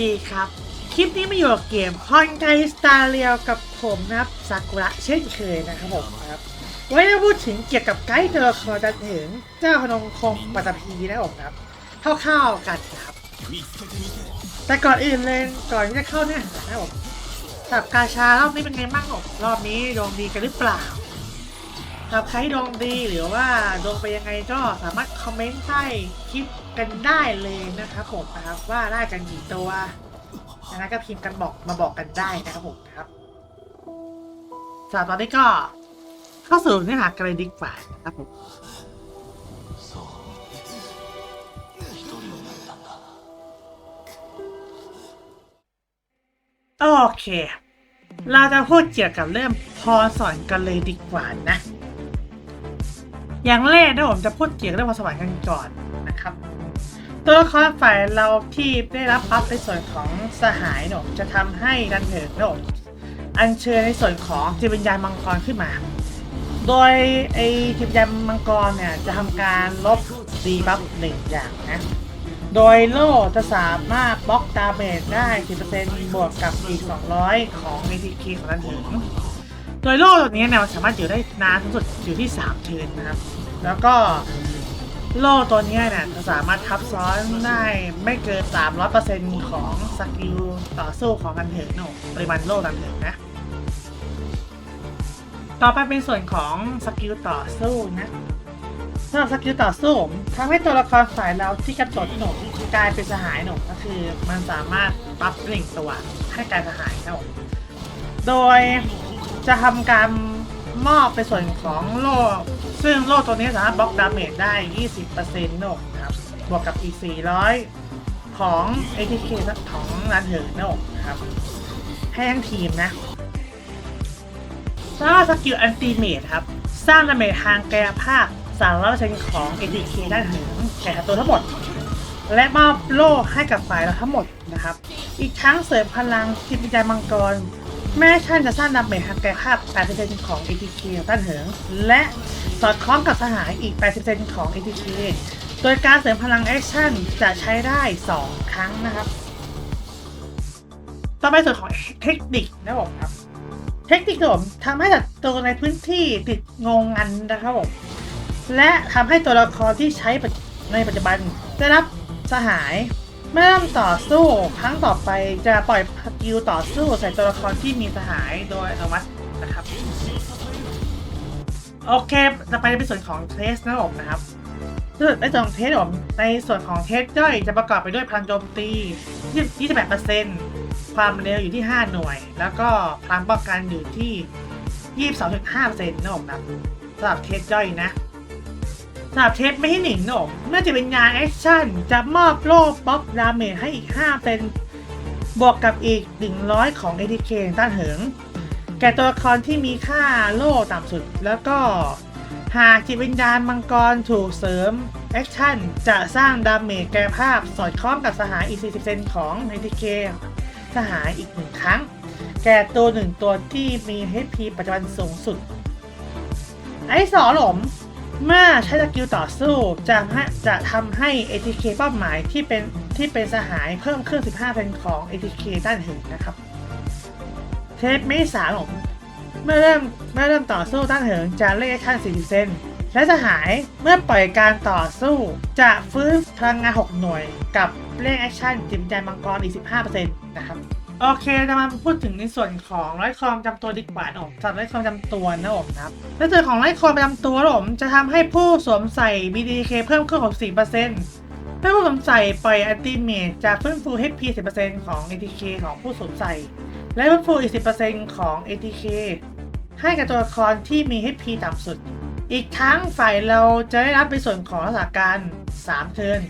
ดีครับ คลิปนี้มาอยู่กับเกมฮอนไกสตาเรียวกับผมนะครับซากุระเช่นเคยนะครับผมครับไว้จะพูดถึงเกี่ยวกับไกด์ตัวละครจะถึงเจ้าพนมคงปัตตภีนะครับผมครับคร่าวๆกันนะครับ แต่ก่อนอื่นเลยก่อนที่จะเข้าเนื้อหานะครับผมสำหรับกาชารอบนี้เป็นไงบ้างผมรอบนี้ดวงดีกันหรือเปล่า กับใครดวงดีหรือว่าดวงไปยังไงก็สามารถคอมเมนต์ใต้คลิปกันได้เลยนะครับผมนะครับว่าได้กันกี่ตัวนะก็พิมพ์กันบอกมาบอกกันได้นะครับผมครับสำหรับตอนนี้ก็เข้าสู่เนื้อหากันเลยดีกว่านะครับผมโอเค เราจะพูดเกี่ยวกับเรื่องพอสอนกันเลยดีกว่านะ อย่างแรกนะผมจะพูดเกี่ยวกับเรื่องพรสวรรค์กันก่อนนะครับ ตัวละครฝ่ายเราที่ได้รับบัฟในส่วนของสหายหนมจะทำให้ดันเถิดหนมอัญเชิญในส่วนของจิตวิญญาณมังกรขึ้นมา โดยไอจิตวิญญาณมังกรเนี่ยจะทำการลบดีบัฟหนึ่งอย่างนะ โดยโล่จะสามารถบล็อกดาเมจได้ 10%บวกกับอีก 200 ของ ATK ของนันเถึง โดยโล่ตัวนี้เนี่ยมันสามารถอยู่ได้นานสูงสุดอยู่ที่3เทิร์นนะครับ แล้วก็โล่ตัวนี้เนี่ยจะสามารถทับซ้อนได้ไม่เกิน 300%ของสกิลต่อสู้ของกันเถิงเนปริมาณโล่กันเถิงนะ ต่อไปเป็นส่วนของสกิลต่อสู้นะสำหรับสกิลต่อสู้ทำให้ตัวละครฝ่ายเราที่กระโดดหนุ่มกลายเป็นสหายหนุ่มก็คือ มันสามารถปรับหนึ่งตัวให้กลายสหายครับโดย จะทำการมอบในส่วนของโล่ซึ่งโล่ตัวนี้สามารถบล็อกดาเมจได้ 20%หนุ่มครับ บวกกับอีก 400 ของ ATK ของรันเถิงหนุ่มครับ ให้ทั้งทีมนะแล้วก็สกิลอันติเมทครับ สร้างดาเมจทางกายภาพสามร้อยเปอร์เซ็นต์ของ ATK ด้านถึงแก่ตัวทั้งหมด และมอบโล่ให้กับฝ่ายเราทั้งหมดนะครับ อีกทั้งเสริมพลังจิตวิญญาณมังกร แม่ท่านจะสร้างดาเมจทางกายภาพ 80%ของ ATK ของด้านเหิง และสอดคล้องกับสหายอีก 80%ของ ATK โดยการเสริมพลังแอคชั่นจะใช้ได้ 2 ครั้งนะครับ ต่อไปส่วนของเทคนิคนะครับผมครับ เทคนิคผมทำให้ศัตรูในพื้นที่ติดงงงันนะครับผม และทำให้ตัวละครที่ใช้ในปัจจุบันได้รับสหาย เมื่อเริ่มต่อสู้ครั้งต่อไปจะปล่อยสกิลต่อสู้ใส่ตัวละครที่มีสหายโดยอัตโนมัตินะครับ โอเคต่อไปเป็นส่วนของเทสนะผมนะครับในส่วนของเทสผมในส่วนของเทสย่อยจะประกอบไปด้วยพลังโจมตี 28%ความเร็วอยู่ที่ 5 หน่วย แล้วก็พลังป้องกันอยู่ที่ 22.5%นะผมนะสำหรับเทสย่อยนะ สำหรับเทสไม่ให้หนิงหนะผมเมื่อจะเป็นงานแอคชั่น จะมอบโล่ป๊อปดาเมจให้อีก 5 เป็น บวกกับอีก 100 ของ ATK ต้านเหิง แก่ตัวละครที่มีค่าโล่ต่ำสุด แล้วก็หากจิตวิญญาณมังกรถูกเสริมแอคชั่น จะสร้างดาเมจแก่ภาพสอดคล้องกับสหายอีก 40%ของ ATK สหายอีกหนึ่งครั้ง แก่ตัวหนึ่งตัวที่มี HP ปัจจุบันสูงสุด ไอ้สอหลม เมื่อใช้สกิลต่อสู้จะจะทำให้ ATK เป้าหมายที่เป็นที่เป็นสหายเพิ่มขึ้น 15%ของ ATK ด้านหนึ่งนะครับ เทปไม่สารหลมเมื่อเริ่มเมื่อเริ่มต่อสู้ต้านเหิงจะเล่ขั้น40เซนและสหายเมื่อปล่อยการต่อสู้จะฟื้นพลังงาน 6 หน่วย กับเล่แอคชั่นจิมใจมังกรอีก 15%นะครับ โอเคจะมาพูดถึงในส่วนของไร้ความจำตัวดีกว่านะผมสำหรับไร้ความจำตัวนะผมนะครับในส่วนของไร้ความประจำตัวผมจะทำให้ผู้สวมใส่ BDK เพิ่มขึ้น 64%เมื่อผู้สวมใส่ปล่อยอัลติเมทจะฟื้นฟู HP 10%ของ ATK ของผู้สวมใส่ และฟื้นฟูอีก 10%ของ ATK ให้กับตัวละครที่มี HP ต่ำสุด อีกทั้งฝ่ายเราจะได้รับในส่วนของรักษาการ 3 เทิร์น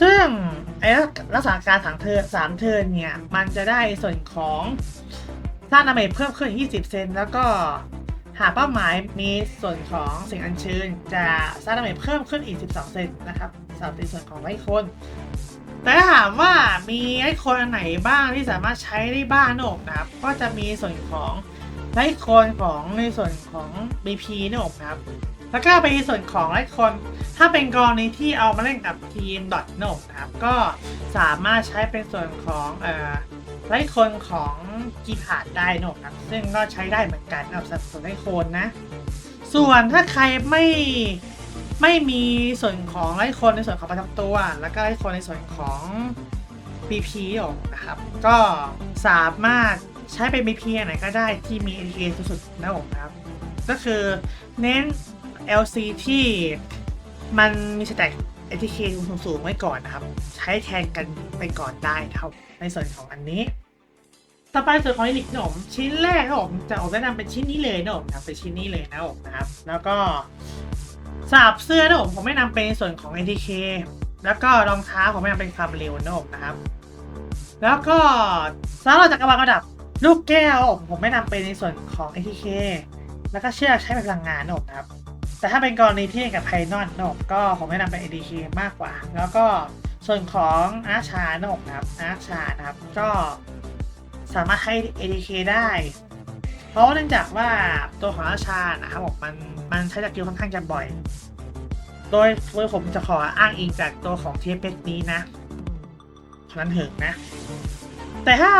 ซึ่ง ไอ้รักษาการถังเทิร์น3เทิร์เนี่ย มันจะได้ส่วนของสร้างดาเมจเพิ่มขึ้น 20 เซนแล้วก็หากเป้าหมายมีส่วนของสิ่งอัญเชิญ จะสร้างดาเมจเพิ่มขึ้นอีก 12 เซนนะครับสำหรับในส่วนของไร้คนแต่ถ้าถามว่ามีไอคนอันไหนบ้างที่สามารถใช้ได้บ้างนะผมนะครับ ก็จะมีส่วนของไร้คนของในส่วนของ BP นะผมนะครับ แล้วก็ไปในส่วนของไร้คนถ้าเป็นกรณีที่เอามาเล่นกับทีมดอทโนนะครับ ก็สามารถใช้เป็นส่วนของเอ่อไลฟ์คนของกีพาดได้โนครับ ซึ่งก็ใช้ได้เหมือนกันนะครับสำหรับส่วนไลฟ์คนนะ ส่วนถ้าใครไม่ไม่มีส่วนของไลฟ์คนในส่วนของประจำตัว แล้วก็ไลฟ์คนในส่วนของ BP ออกนะครับ ก็สามารถใช้เป็น BP อันไหนก็ได้ที่มี ATK สุดๆนะผมครับ ก็คือเน้น LC ที่มันมีสแต็ก ATK สูงๆไว้ก่อนนะครับ ใช้แทนกันไปก่อนได้ครับในส่วนของอันนี้ต่อไปส่วนของอิลิกนะผมชิ้นแรกนะผมจะออกแนะนำเป็นชิ้นนี้เลยนะผมนะครับเป็นชิ้นนี้เลยนะผมนะครับ แล้วก็สาบเสื้อนะผมผมไม่นำเป็นส่วนของ ATK แล้วก็รองเท้าผมไม่นำเป็นความเร็วนะผมนะครับ แล้วก็สำหรับจักรวาลระดับลูกแก้วผมผมไม่นำไปในส่วนของ ATK แล้วก็เชือกใช้เป็นพลังงานนะผมนะครับ แต่ถ้าเป็นกรณีที่เล่นกับไพนอนนะผมก็ผมไม่นำเป็น ATK มากกว่า แล้วก็ส่วนของอาชานะผมนะครับอาชานะครับก็สามารถให้ ATK ได้ เพราะว่าเนื่องจากว่าตัวของอาชานะครับผมมันมันใช้สกิลค่อนข้างจะบ่อย โดยโดยผมจะขออ้างอิงจากตัวของเทปเพนี้นะนั้นเถอะนะ แต่ถ้า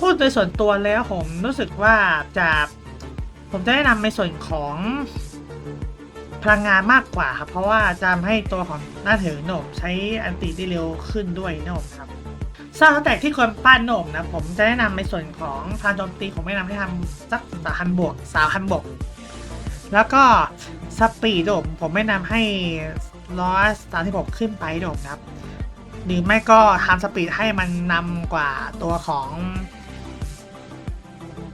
พูดโดยส่วนตัวแล้วผมรู้สึกว่าจะผมจะแนะนำในส่วนของ พลังงานมากกว่าครับ เพราะว่าจะทำให้ตัวของหน้าเถิงโหนมใช้อันติได้เร็วขึ้นด้วยหนมครับสร้างแตกที่ควรปั้นโหนมนะผมจะแนะนำในส่วนของพลังโจมตีผมแนะนำให้ทำสักสามพันบวกสามพันบวกแล้วก็สปีดโดมผมแนะนำให้ร้อยสามสิบหกขึ้นไปโดมนะครับ หรือไม่ก็ทำสปีดให้มันนำกว่าตัวของ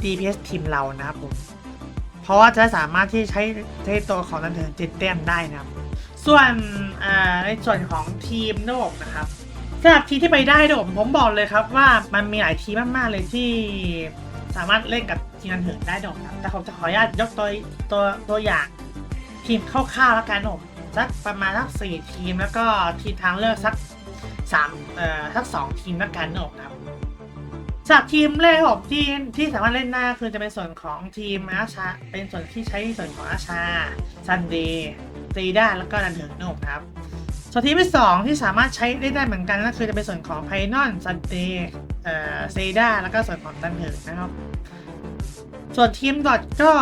DPS ทีมเรานะครับผม ราะว่าจะสามารถที่ใช้ใช้ตัวของนันเถิงเจ็ดแต้มได้นะครับ ส่วนในส่วนของทีมโนบนะครับสำหรับทีมที่ไปได้โดมผมบอกเลยครับว่ามันมีหลายทีมมากๆเลยที่สามารถเล่นกับทีมนันเถิงได้โดมครับแต่ผมจะขออนุญาตยกตัวตัวตัวอย่างทีมคร่าวๆแล้วกันโดมสักประมาณสักสี่ทีมแล้วก็ทีมทางเลือกสักสามเอ่อทั้งสองทีมนักการโนกครับ จากทีมแรกผมที่ที่สามารถเล่นได้าคือจะเป็นส่วนของทีมอาชา เป็นส่วนที่ใช้ส่วนของอาชาซันเดย์ตีด้าแล้วก็ดันเถิงโนกครับ ส่วนทีมที่สองที่สามารถใช้ได้ได้เหมือนกันก็คือจะเป็นส่วนของไพนอนซันเดย์เอ่อเซด้าแล้วก็ส่วนของดันเถิงนะครับ ส่วนทีมดอทก็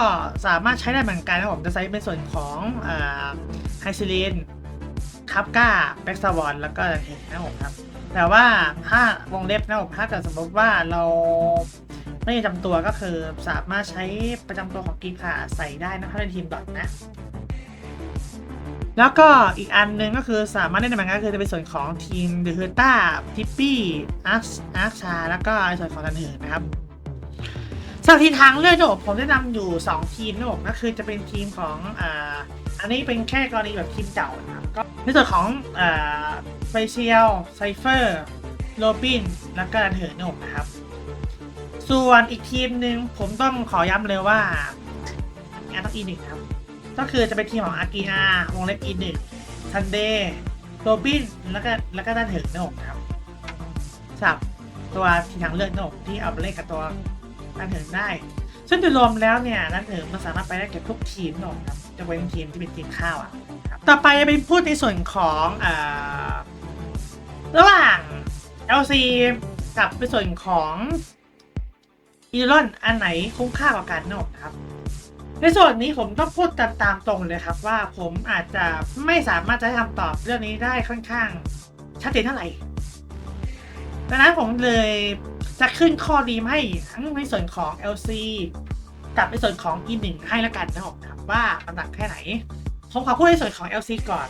สามารถใช้ได้เหมือนกันนะผมจะใช้เป็นส่วนของไฮซิลินคับก้าแบ็กซาวอนแล้วก็ดันเทนนะครับ แต่ว่าถ้าวงเล็บนะผมถ้าเกิดสมมติว่าเราไม่จำตัวก็คือสามารถใช้ประจำตัวของกีขาใส่ได้นะถ้าเป็นทีมดอทนะ แล้วก็อีกอันหนึงก็คือสามารถเล่นได้เหมือนกันก็คือจะเป็นส่วนของทีมเดอะเฮอร์ต้าทิปปี้อาร์ชอาร์ชาแล้วก็ในส่วนของดันเหินนะครับสำหรับทีมทางเลือกนะผมผมแนะนำอยู่ 2 ทีมนะผมก็คือจะเป็นทีมของอ่าอันนี้เป็นแค่กรณีแบบทีมเก่านะครับก็ในส่วนของ ไฟเชียลไซเฟอร์โรบินแล้วก็ดันเหินโนกนะครับ ส่วนอีกทีมหนึ่งผมต้องขอย้ำเลยว่าแอนต้องอีหนึ่งครับ ก็คือจะเป็นทีมของอากีอาวงเล็บอีหนึ่งซันเดย์โรบินแล้วก็แล้วก็ดันเหินนกนะครับสับตัวทีมทางเลือกนกที่เอาไปเล่นกับตัวดันเหินได้ ซึ่งโดยรวมแล้วเนี่ยนั่นเองมันสามารถไปได้เก็บทุกทีมหรอกครับจะเว้นทีมที่เป็นทีมข้าวอะครับต่อไปจะเป็นพูดในส่วนของอ่า ระหว่าง LC กับในส่วนของอีรอนอันไหนคุ้มค่ากว่ากันนอะครับ ในส่วนนี้ผมต้องพูดตามตามตรงเลยครับว่าผมอาจจะไม่สามารถจะให้คำตอบเรื่องนี้ได้ค่อนข้างชัดเจนเท่าไหร่ดังนั้นผมเลยจะขึ้นข้อดีให้ทั้งในส่วนของ LC กับในส่วนของ E1 ให้ละกันนะครับว่ามันหนักแค่ไหน ผมขอพูดในส่วนของ LC ก่อน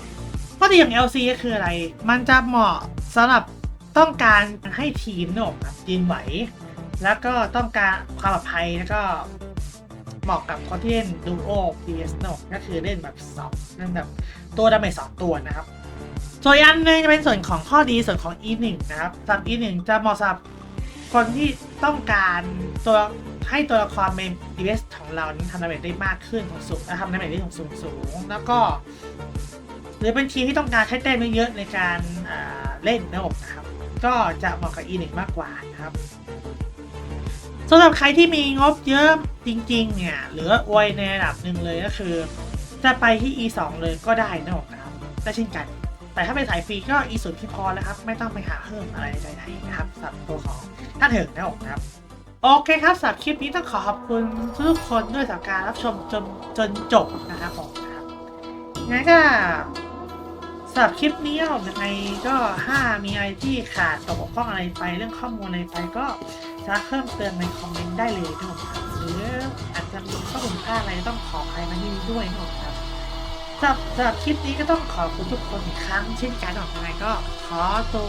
ข้อดีของ LC ก็คืออะไร มันจะเหมาะ สำหรับต้องการให้ทีมนะผมครับยืนไหว แล้วก็ต้องการความปลอดภัยแล้วก็เหมาะกับคนที่เล่นดูโอ PS นะผมก็คือเล่นแบบสองเล่นแบบตัวดาเมจสองตัวนะครับ ส่วนอันหนึงจะเป็นส่วนของข้อดีส่วนของ E1 นะครับสำหรับ E1 จะเหมาะสำหรับคนที่ต้องการตัวให้ตัวละครเมน DPS ของเรานั้ทำดาเมจได้มากขึ้นสูงและทำดาเมจได้สูงสูง แล้วก็ หรือเป็นทีมที่ต้องการใช้แต้มเยอะในการ เล่นนะผมนะครับ ก็จะเหมาะกับ E1 มากกว่านะครับสำหรับใครที่มีงบเยอะจริงๆ เนี่ยหรืออวยในระดับหนึ่งเลยก็คือ จะไปที่ E2 เลยก็ได้นะผมนะครับได้เช่นกัน แต่ถ้าเป็นสายฟรีก็อีสุดที่พอแล้วครับ ไม่ต้องไปหาเพิ่มอะไรใดๆนะครับสำหรับตัวของท่านเถิงนะครับผมนะครับโอเคครับสำหรับคลิปนี้ต้องขอขอบคุณทุกคนด้วยสำหรับการรับชมจนจนจบนะครับผมนะครับงั้นก็ หรับคลิปนี้ยังไงก็ถ้ามีอะไรที่ขาดตกบกพร่องอะไรไปเรื่องข้อมูลอะไรไปก็จะเพิ่มเติมในคอมเมนต์ได้เลยนะครับผมครับหรืออาจจะมีข้อมูลพลาดอะไรต้องขอใครมาที่นี้ด้วยนะครับผมครับสำหรับสำหรับคลิปนี้ก็ต้องขอบคุณทุกคนอีกครั้ง เช่นกันนะครับยังไงก็ขอตัว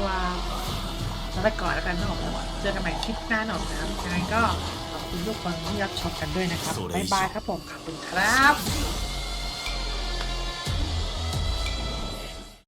ลาไปก่อนแล้วกันนะครับผมเจอกันใหม่คลิปหน้าหน่อยนะครับยังไงก็ขอบคุณทุกคนที่รับชมกันด้วยนะครับบ๊ายบายครับผมขอบคุณครับ